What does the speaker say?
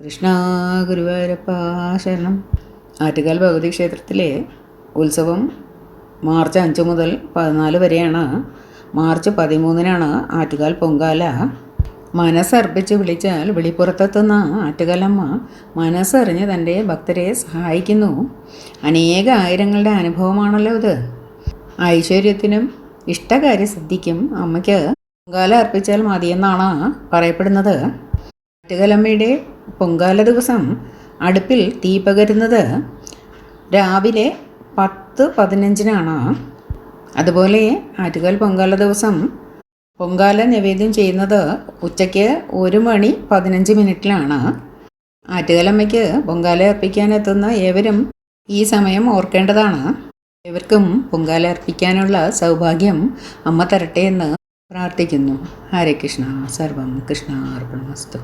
കൃഷ്ണ ഗുരുവായൂരപ്പ ശരണം. ആറ്റുകാൽ ഭഗവതി ക്ഷേത്രത്തിലെ ഉത്സവം മാർച്ച് അഞ്ച് മുതൽ പതിനാല് വരെയാണ്. മാർച്ച് പതിമൂന്നിനാണ് ആറ്റുകാൽ പൊങ്കാല. മനസ്സർപ്പിച്ച് വിളിച്ചാൽ വിളിപ്പുറത്തെത്തുന്ന ആറ്റുകാലമ്മ മനസ്സറിഞ്ഞ് തന്റെ ഭക്തരെ സഹായിക്കുന്നു. അനേക ആയിരങ്ങളുടെ അനുഭവമാണല്ലോ ഇത്. ഐശ്വര്യത്തിനും ഇഷ്ടകാര്യ ഇഷ്ടകാര്യസിദ്ധിക്കും അമ്മയ്ക്ക് പൊങ്കാല അർപ്പിച്ചാൽ മതിയെന്നാണ് പറയപ്പെടുന്നത്. ആറ്റുകാലമ്മയുടെ പൊങ്കാല ദിവസം അടുപ്പിൽ തീ പകരുന്നത് രാവിലെ പത്ത് പതിനഞ്ചിനാണ്. അതുപോലെ ആറ്റുകാൽ പൊങ്കാല ദിവസം പൊങ്കാല നിവേദ്യം ചെയ്യുന്നത് ഉച്ചയ്ക്ക് ഒരു മണി പതിനഞ്ച് മിനിറ്റിലാണ്. ആറ്റുകാലമ്മയ്ക്ക് പൊങ്കാല അർപ്പിക്കാനെത്തുന്ന ഏവരും ഈ സമയം ഓർക്കേണ്ടതാണ്. ഏവർക്കും പൊങ്കാല അർപ്പിക്കാനുള്ള സൗഭാഗ്യം അമ്മ തരട്ടെ എന്ന് പ്രാർത്ഥിക്കുന്നു. ഹരേ കൃഷ്ണ. സർവം കൃഷ്ണ അർപ്പണമസ്തു